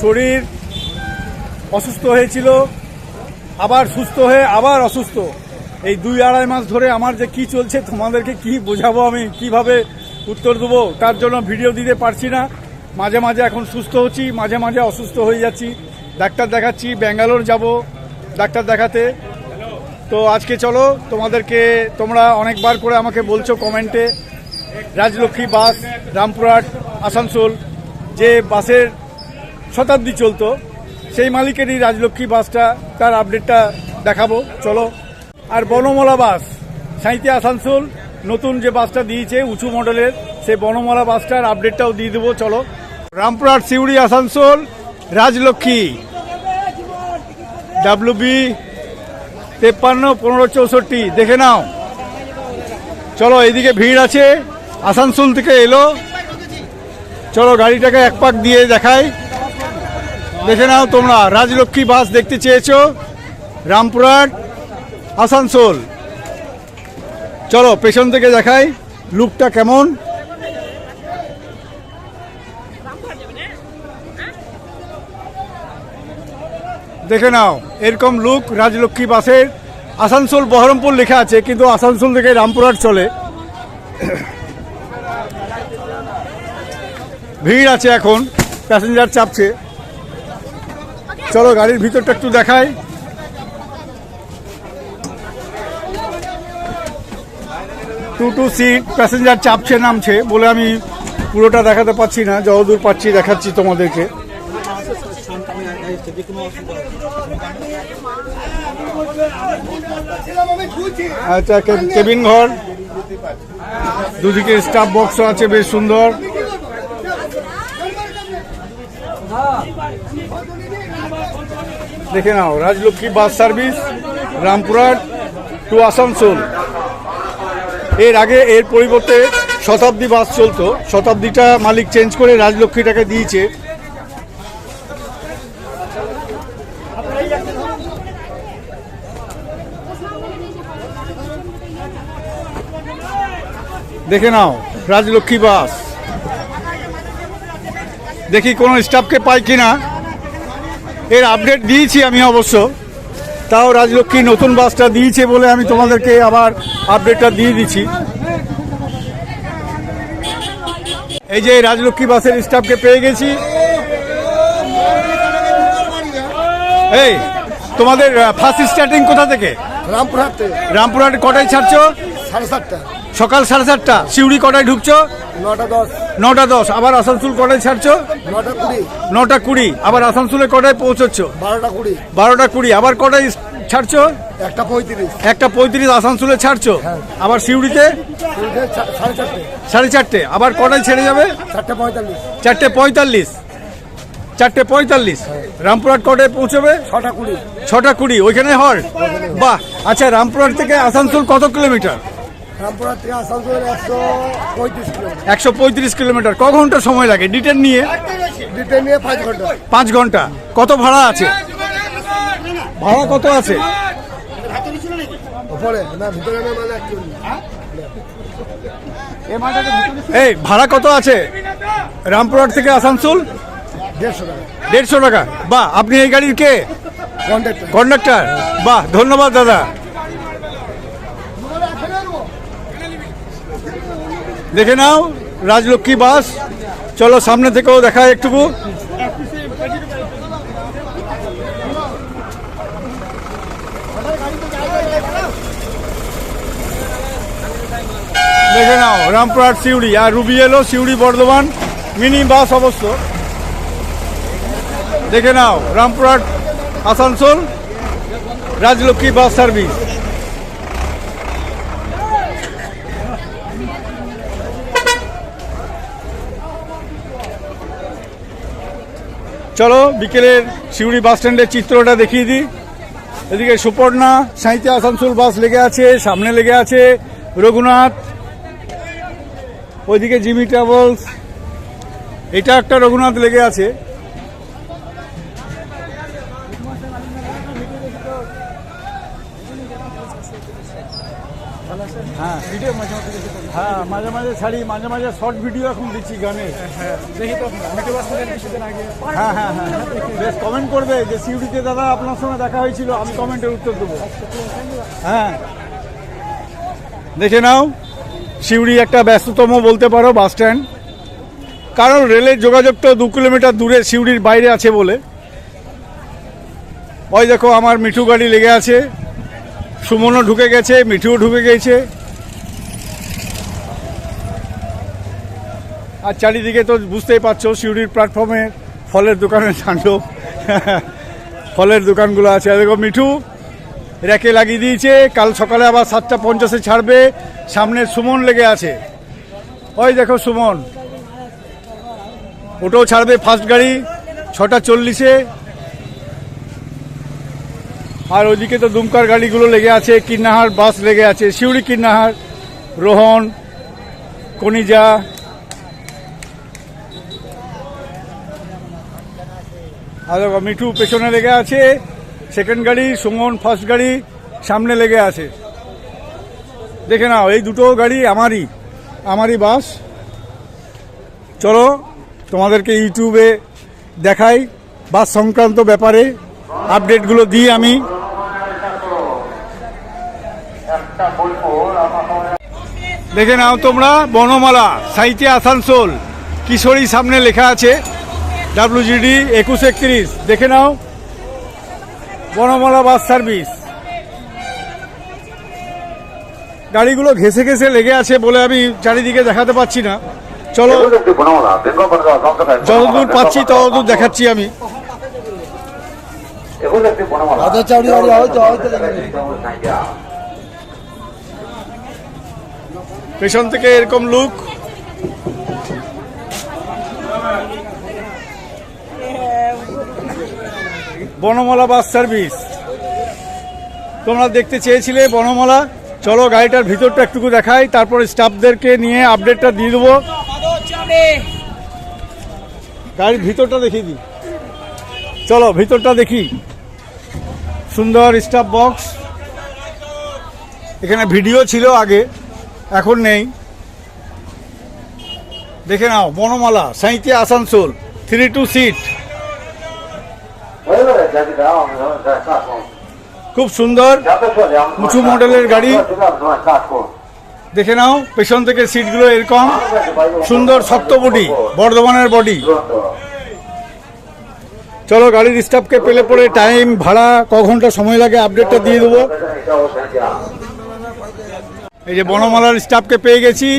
শরীর অসুস্থ হয়েছিল, আবার সুস্থ হয়ে আবার অসুস্থ। এই দুই আড়াই মাস ধরে আমার যে কি চলছে তোমাদেরকে কি বোঝাবো আমি, কীভাবে উত্তর দেবো, তার জন্য ভিডিও দিতে পারছি না। মাঝে মাঝে এখন সুস্থ হচ্ছি, মাঝে মাঝে অসুস্থ হয়ে যাচ্ছি। ডাক্তার দেখাচ্ছি, ব্যাঙ্গালোর যাব ডাক্তার দেখাতে। তো আজকে চলো, তোমাদেরকে তোমরা অনেকবার করে আমাকে বলছো কমেন্টে। রাজলক্ষ্মী বাস, রামপুরহাট, আসানসোল, যে বাসের শতাব্দী চলতো। সেই মালিকেরই রাজলক্ষ্মী বাসটা, তার আপডেটটা দেখাবো। চলো। আর বনমলা বাস, সাঁইতে আসানসোল, নতুন যে বাসটা দিয়েছে উঁচু মডেলের, সেই বনমলা বাসটার আপডেটটাও দিয়ে দেবো। চলো। রামপুরহাট, সিউড়ি, আসানসোল, রাজলক্ষ্মী। ডাব্লিউ বি তেপ্পান্ন, পনেরো, চৌষট্টি, দেখে নাও। চলো, এইদিকে ভিড় আছে। আসানসোল থেকে এলো। চলো, গাড়িটাকে এক পাক দিয়ে দেখাই। দেখে নাও তোমরা, রাজলক্ষ্মী বাস দেখতে চেয়েছো, রামপুরহাট, আসানসোল। চলো, পেছন থেকে দেখাই, লুকটা কেমন? দেখে নাও, এরকম লুক রাজলক্ষ্মী বাসের। আসানসোল বহরমপুর লেখা আছে, কিন্তু আসানসোল থেকে রামপুরহাট চলে। ভিড় আছে এখন, প্যাসেঞ্জার চাপছে। চলো গাড়ির ভিতরটা একটু দেখাই। টু টু সিট প্যাসেঞ্জার চাপছে, নামছে, বলে আমি পুরোটা দেখাতে পাচ্ছি না, যতদূর পাচ্ছি দেখাচ্ছি তোমাদেরকে। আচ্ছা কেবিন ঘর, দুদিকে স্টাফ বক্সও আছে, বেশ সুন্দর। দেখে নাও, Rajlakshmi bus service Rampurhat to Asansol. এর আগে, এর পরিবর্তে শতাব্দী বাস চলতো, শতাব্দীটা মালিক চেঞ্জ করে রাজলক্ষ্মীটাকে দিয়েছে। দেখে নাও, রাজলক্ষ্মী বাস। দেখি কোনো স্টাফকে পাই কিনা। এর আপডেট দিয়েছি আমি অবশ্য। তাও রাজলক্ষ্মী নতুন বাসটা দিয়েছে বলে আমি তোমাদেরকে আবার আপডেটটা দিয়ে দিচ্ছি। এই যে রাজলক্ষ্মী বাসের স্টাফকে পেয়ে গেছি। এই তোমাদের ফার্স্ট স্টার্টিং কোথা থেকে? রামপুরহাট রামপুরহাট কটায় ছাড়ছো? সাড়ে সাতটা সকাল সাড়ে সাতটা সিউড়ি কটায় ঢুকছো? নটা দশ। নটা দশ। আবার আসানসোল কটায় ছাড়ছো? নটা কুড়ি। নটা কুড়ি। আবার আসানসোলে কটায় পৌঁছচ্ছ? বারোটা কুড়ি। বারোটা কুড়ি। আবার কটায় ছাড়ছো? একটা পঁয়ত্রিশ। একটা পঁয়ত্রিশ আসানসোলে ছাড়ছো? আবার সিউড়িতে? সাড়ে চারটে। আবার কটায় ছেড়ে যাবে? চারটে পঁয়তাল্লিশ। চারটে পঁয়তাল্লিশ। চারটে পঁয়তাল্লিশ। রামপুরহাট কটায় পৌঁছবে? ছটা কুড়ি। ছটা কুড়ি। ওইখানে হর বাহ! আচ্ছা রামপুরহাট থেকে আসানসোল কত কিলোমিটার? রামপুরহাট থেকে আসানসোল একশো পঁয়ত্রিশ কিলোমিটার। একশো পঁয়ত্রিশ কিলোমিটার। ক ঘণ্টা সময় লাগে? ডিটেন নিয়ে? ডিটেন নিয়ে পাঁচ ঘণ্টা। পাঁচ ঘণ্টা। কত ভাড়া আছে? ভাড়া কত আছে? ওপরে না ভিতরে না মানে এই ভাড়া কত আছে? রামপুরহাট থেকে আসানসোল? দেড়শো টাকা। দেড়শো টাকা। বাহ আপনি এই গাড়ির কে? কন্ডাক্টর। বাহ ধন্যবাদ দাদা। দেখে নাও, রাজলক্ষ্মী বাস। চলো সামনে থেকেও দেখায় একটুকু। দেখে নাও, রামপুরহাট সিউড়ি। আর রুবি এলো, সিউড়ি বর্ধমান। মিনি বাস অবশ্য। দেখে নাও, Rampurhat Asansol. Rajlakshmi bus service. চলো বিকেলের সিউড়ি বাস স্ট্যান্ডের চিত্রটা দেখিয়ে দিই। এদিকে সুপর্ণা, সাঁইতে আসানসোল বাস লেগে আছে, সামনে লেগে আছে রঘুনাথ, ওইদিকে জিমি ট্রাভেলস। এটা একটা রঘুনাথ লেগে আছে হ্যাঁ ভিডিও মাঝে মাঝে হ্যাঁ মাঝে মাঝে ছাড়ি মাঝে মাঝে শর্ট ভিডিও এখন দিচ্ছি গানে। হ্যাঁ হ্যাঁ হ্যাঁ হ্যাঁ। বেশ কমেন্ট করবে যে সিউড়িতে দাদা আপনার সঙ্গে দেখা হয়েছিল আমি কমেন্টের উত্তর দেবো। হ্যাঁ। দেখে নাও সিউড়ি একটা ব্যস্ততম বলতে পারো বাস স্ট্যান্ড কারণ রেলের যোগাযোগ তো দু কিলোমিটার দূরে সিউড়ির বাইরে আছে বলে। ওই দেখো আমার মিঠু গাড়ি লেগে আছে। সুমনও ঢুকে গেছে মিঠুও ঢুকে গেছে। আর চারিদিকে তো বুঝতেই পারছ, সিউড়ির প্ল্যাটফর্মে ফলের দোকানের তাণ্ডব ফলের দোকানগুলো আছে। দেখো মিঠু, র্যাকে লাগিয়ে দিয়েছে। কাল সকালে আবার সাতটা পঞ্চাশে ছাড়বে। সামনে সুমন লেগে আছে। ওই দেখো সুমন। ওটাও ছাড়বে ফার্স্ট গাড়ি, ছটা চল্লিশে। আর ওইদিকে তো দুমকার গাড়িগুলো লেগে আছে। কিন্নাহার বাস লেগে আছে। সিউড়ি কিন্নাহার, রোহন, কনিজা আর মিঠু পেছনে লেগে আছে। সেকেন্ড গাড়ি, সুমন ফার্স্ট গাড়ি সামনে লেগে আছে। দেখে নাও, এই দুটো গাড়ি আমারই আমারই বাস। চলো, তোমাদেরকে ইউটিউবে দেখাই বাস সংক্রান্ত ব্যাপারে আপডেটগুলো দিই আমি। দেখে নাও তোমরা, বনমালা সাইতে আসানসোল, কিশোরী সামনে লেখা আছে। ডাব্লিউজিডি একুশ একত্রিশ। দেখে নাও। Banamala bus service. গাড়িগুলো ঘেসে ঘেসে লেগে আছে বলে আমি চারিদিকে দেখাতে পাচ্ছি না। চলো, যতদূর পাচ্ছি ততদূর দেখাচ্ছি আমি। পেছন থেকে এরকম লুক বনমালা বাস সার্ভিস। তোমরা দেখতে চেয়েছিলে বনমালা। চলো গাড়িটার ভিতরটা একটুকু দেখাই, তারপর স্টাফদেরকে নিয়ে আপডেটটা দিয়ে দেবো। গাড়ির ভিতরটা দেখিয়ে দিই। চলো ভিতরটা দেখি। সুন্দর স্টাফ বক্স। এখানে ভিডিও ছিল আগে, এখন নেই। দেখে নাও, বনমালা সাঁইতে আসানসোল থ্রি টু সিট খুব সুন্দর, উঁচু মডেলের গাড়ি। দেখে নাও, পেছন থেকে সিটগুলো এরকম। সুন্দর শক্ত বডি, বর্ধমানের বডি। চলো, গাড়ির স্টাফকে পেলে পরে টাইম ভাড়া, ক ঘণ্টা সময় লাগে আপডেটটা দিয়ে দেবো। এই যে বনমালার স্টাফকে পেয়ে গেছি।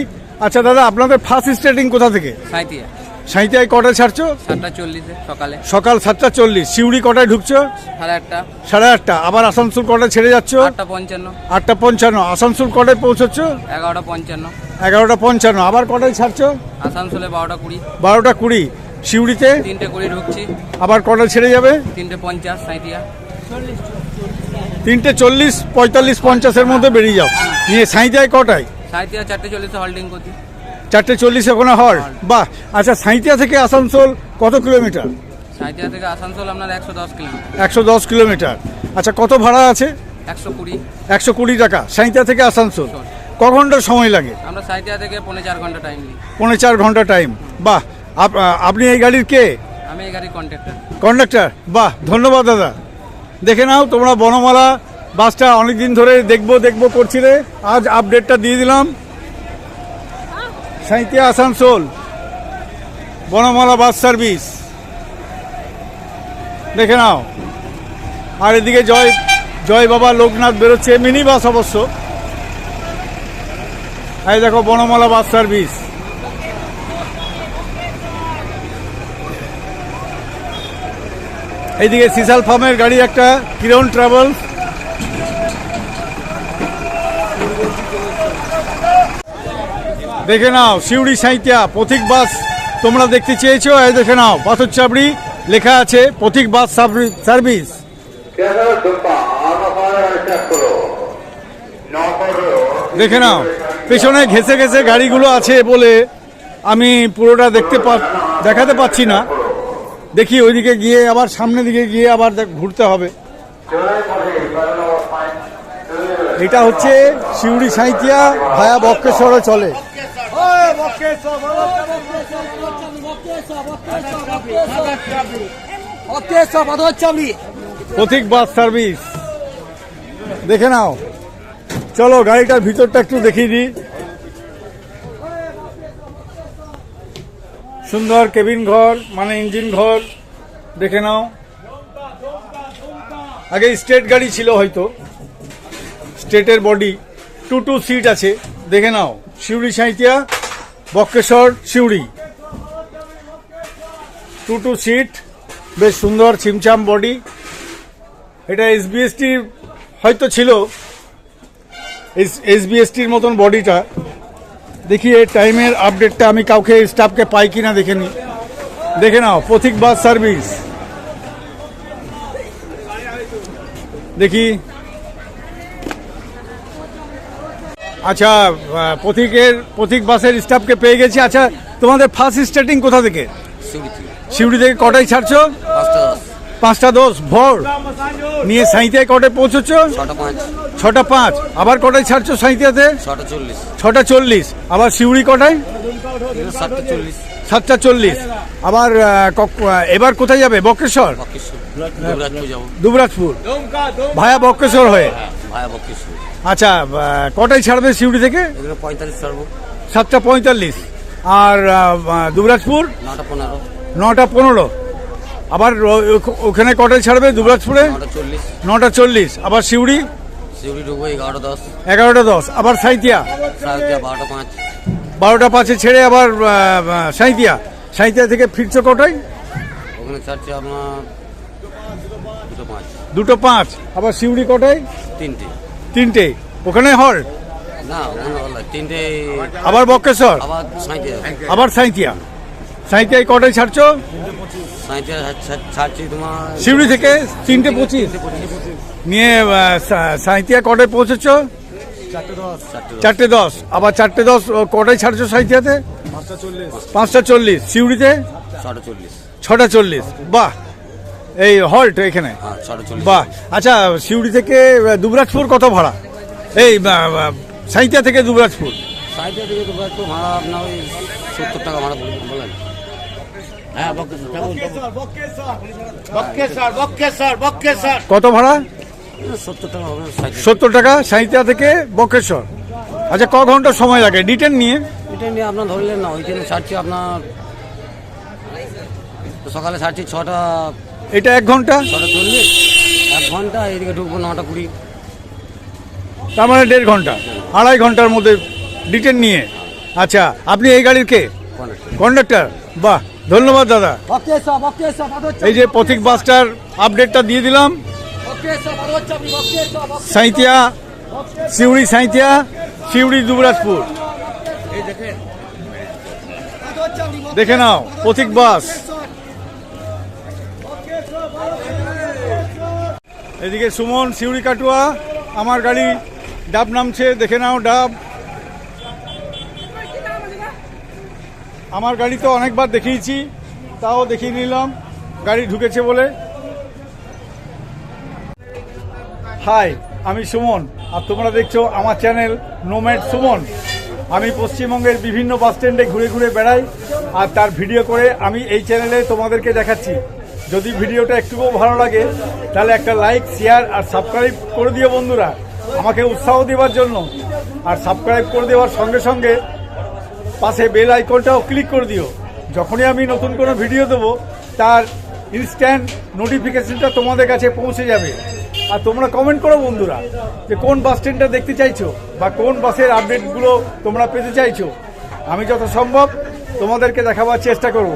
আচ্ছা দাদা, আপনাদের ফার্স্ট স্টার্টিং কোথা থেকে? সাঁইতিয়া সাঁইতিয়ায় কটায় ছাড়ছো? সাতটা চল্লিশে সকালে। সকাল সাতটা চল্লিশ। সিউড়ি কটায় ঢুকছো? সাড়ে আটটা। সাড়ে আটটা। আবার আসানসোল কটায় ছেড়ে যাচ্ছ? আটটা পঞ্চান্ন। আটটা পঞ্চান্ন। আসানসোল কটায় পৌঁছচ্ছ? এগারোটা পঞ্চান্ন। এগারোটা পঞ্চান্ন। আবার কটায় ছাড়ছো? আসানসোলে বারোটা কুড়ি। বারোটা কুড়ি। সিউড়িতে? তিনটে কুড়ি ঢুকছি। আবার কটায় ছেড়ে যাবে? তিনটে পঞ্চাশ সাঁইতিয়া তিনটে চল্লিশ পঁয়তাল্লিশ পঞ্চাশের মধ্যে বেরিয়ে যাও। নিয়ে সাঁইতিয়ায় কটায়? সাঁইতিয়া চারটে চল্লিশে হল্ডিং করছি। চারটে চল্লিশ ওখানে হল। বাহ আচ্ছা সাঁইতিয়া থেকে আসানসোল কত কিলোমিটার? সাঁইতিয়া থেকে আসানসোল আপনার একশো দশ কিলোমিটার। একশো দশ কিলোমিটার। আচ্ছা কত ভাড়া আছে? একশো কুড়ি। একশো কুড়ি টাকা সাঁইতিয়া থেকে আসানসোল। ক ঘণ্টার সময় লাগে? আমরা সাঁইতিয়া থেকে পৌনে চার ঘণ্টা টাইম নিই। পৌনে চার ঘণ্টা টাইম বাহ আপ- আপনি এই গাড়ির কে? আমি এই গাড়ির কন্ট্রাক্টর কন্ডাক্টর বাহ ধন্যবাদ দাদা। দেখে নাও তোমরা বনমালা বাসটা অনেক দিন ধরে দেখব দেখব করছিলে। আজ আপডেটটা দিয়ে দিলাম। Sainthia Asansol, Banamala bus service. দেখে নাও। আর এদিকে জয় জয় বাবা লোকনাথ বেরোচ্ছে, মিনি বাস অবশ্য। এই দেখো, বনমালা বাস সার্ভিস। এইদিকে সিসাল ফার্মের গাড়ি একটা, কিরণ ট্রাভেলস। দেখে নাও শিউড়ি সাঁইতিয়া পথিক বাস, তোমরা দেখতে চেয়েছো? দেখে নাও পাথর চাবড়ি লেখা আছে, পথিক বাস সার্ভি- সার্ভিস। দেখে নাও, পেছনে ঘেসে ঘেসে গাড়িগুলো আছে বলে আমি পুরোটা দেখতে দেখাতে পাচ্ছি না। দেখি ওইদিকে গিয়ে, আবার সামনের দিকে গিয়ে আবার ঘুরতে হবে। এটা হচ্ছে শিউড়ি সাঁইতিয়া ভায়া বক্রেশ্বরে চলে। Pratik bus service. দেখে নাও। চলো, গাড়িটার ভিতরটা একটু দেখিয়ে দিই। সুন্দর কেবিন ঘর মানে ইঞ্জিন ঘর, দেখে নাও। আগে স্টেট গাড়ি ছিল হয়তো। স্টেটের বডি, টু টু সিট আছে। দেখে নাও। Suri Sainthia Bakreshwar Suri two two seat, বেশ সুন্দর ছিমছাম বডি। এটা এসবিএসটি হয়তো ছিল। এসবিএসটির মতন বডিটা। দেখি এই টাইমের আপডেটটা আমি কাউকে, স্টাফকে পাই কিনা দেখে নি। দেখে নাও, পথিক বাস সার্ভিস। দেখি। আচ্ছা পথিকের পথিক বাসের স্টাফকে পেয়ে গেছি। আচ্ছা তোমাদের ফার্স্ট স্টার্টিং কোথা থেকে? শিউড়ি থেকে কটায় ছাড়ছো? পাঁচটা দশ। ভোর। নিয়ে সাঁইতিয়ায় কটায় পৌঁছচ্ছ? ছটা পাঁচ। আবার কটায় ছাড়ছো সাঁইতিয়াতে ছটা চল্লিশ। আবার শিউড়ি কটায়? সাতটা চল্লিশ। আবার এবার কোথায় যাবে? বক্রেশ্বর। দুবরাজপুর ভায়া বক্রেশ্বর হয়ে? ভায়া বক্রেশ্বর। আচ্ছা কটায় ছাড়বে শিউড়ি থেকে? পঁয়তাল্লিশ ছাড়বো। সাতটা পঁয়তাল্লিশ। আর দুবরাজপুর? নটা পনেরো। নটা পনেরো। আবার ওখানে কটায় ছাড়বে দুবরাজপুরে? নটা চল্লিশ। আবার ঢুকবো এগারোটা দশ। এগারোটা দশ। আবার সাঁইতিয়া বারোটা পাঁচ। বারোটা পাঁচে ছেড়ে আবার সাঁইতিয়া সাঁইতিয়া থেকে ফিরছো কটায়? ওখানে ছাড়ছে আপনার দুটো পাঁচ। আবার শিউড়ি কটায়? তিনটে। তিনটে। ওখানে হল? না তিনটে। আবার বক্রেশ্বর? আবার সাঁইতে আবার সাঁইতিয়া সাঁইতিয়ায় কটায় ছাড়ছো? শিউড়ি থেকে তিনটে পঁচিশ। নিয়ে সাঁইতিয়া কটায় পৌঁছেছ? চারটে দশ। আবার চারটে দশ ও, কটায় ছাড়ছো সাঁইতিয়াতে পাঁচটা চল্লিশ। শিউড়িতে ছটা চল্লিশ। ছটা চল্লিশ। বাহ! এই হল্ট এখানে। হ্যাঁ বাহ আচ্ছা শিউড়ি থেকে দুবরাজপুর কত ভাড়া? এই সাঁইতিয়া থেকে দুবরাজপুর। সাইডে থেকে তো ভাড়া আপনার ওই সত্তর টাকা ভাড়া বলেন। হ্যাঁ কত ভাড়া? সত্তর টাকা সাঁইতিয়া থেকে বক্রেশ্বর। আচ্ছা ক ঘণ্টা সময় লাগে? ডিটেন নিয়ে? এটা নিয়ে আপনার ধরলেন না ওইখানে ছাড়ছি আপনার সকালে ছাড়ছি ছটা এটা এক ঘণ্টা? ছটা চল্লিশ। এক ঘণ্টা এদিকে ঢুকবো নটা কুড়ি। তার মানে দেড় ঘণ্টা। আড়াই ঘণ্টার মধ্যে ডিটেন নিয়ে। আচ্ছা আপনি এই গাড়ির কে? কন্ডাক্টর কন্ডাক্টর বাহ ধন্যবাদ দাদা। এই যে পথিক বাসটার আপডেটটা দিয়ে দিলাম। সাঁইতিয়া সিউড়ি সাঁইতিয়া সিউড়ি দুবরাজপুর। দেখে নাও পথিক বাস। এদিকে সুমন, সিউড়ি কাটুয়া, আমার গাড়ি ডাব নামছে, দেখে নাও ডাব। আমার গাড়ি তো অনেকবার দেখিয়েছি, তাও দেখিয়ে নিলাম, গাড়ি ঢুকেছে বলে। হাই, আমি সুমন, আর তোমরা দেখছ আমার চ্যানেল নোম্যাড সুমন। আমি পশ্চিমবঙ্গের বিভিন্ন বাস স্ট্যান্ডে ঘুরে ঘুরে বেড়াই, আর তার ভিডিও করে আমি এই চ্যানেলে তোমাদেরকে দেখাচ্ছি। যদি ভিডিওটা একটুকুও ভালো লাগে, তাহলে একটা লাইক শেয়ার আর সাবস্ক্রাইব করে দিও বন্ধুরা। আমাকে উৎসাহ দেওয়ার জন্য। আর সাবস্ক্রাইব করে দেওয়ার সঙ্গে সঙ্গে পাশে বেল আইকনটাও ক্লিক করে দিও। যখনই আমি নতুন কোনো ভিডিও দেবো, তার ইনস্ট্যান্ট নোটিফিকেশনটা তোমাদের কাছে পৌঁছে যাবে। আর তোমরা কমেন্ট করো বন্ধুরা, যে কোন বাস স্ট্যান্ডটা দেখতে চাইছো বা কোন বাসের আপডেটগুলো তোমরা পেতে চাইছো। আমি যত সম্ভব তোমাদেরকে দেখাবার চেষ্টা করব।